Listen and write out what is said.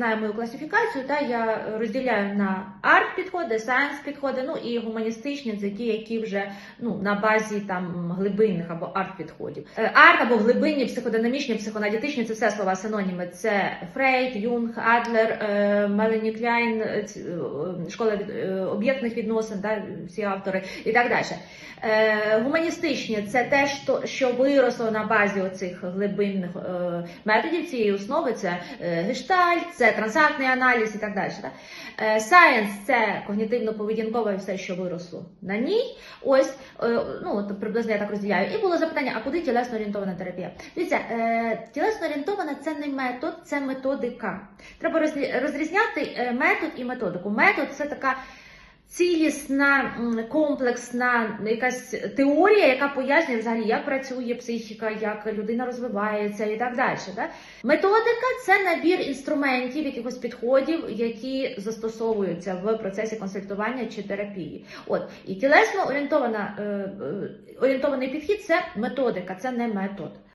знає мою класифікацію, та я розділяю на арт-підходи, сайенс-підходи, ну і гуманістичні це ті, які вже ну, на базі там глибинних або арт-підходів. Е, Арт або глибинні, психодинамічні, психоаналітичні це все слова синоніми. Це Фрейд, Юнг, Адлер, е, Мелані Кляйн, е, школа об'єктних відносин, да, всі автори і так далі. Гуманістичні це те, що, виросло на базі оцих глибинних методів цієї основи. Це гештальт, це трансактний аналіз і так далі. Да? Е, Science – це когнітивно-поведінкове все, що виросло на ній. Ось, е, ну, приблизно я так розділяю. І було запитання, а куди тілесно орієнтована терапія? Дивіться, е, тілесно орієнтована це не метод, це методика. Треба розрізняти метод і методику. Метод це така цілісна, комплексна якась теорія, яка пояснює взагалі, як працює психіка, як людина розвивається і так далі. Да? Методика це набір інструментів, якихось підходів, які застосовуються в процесі консультування чи терапії. От і тілесно орієнтована е, е, орієнтований підхід це методика, це не метод.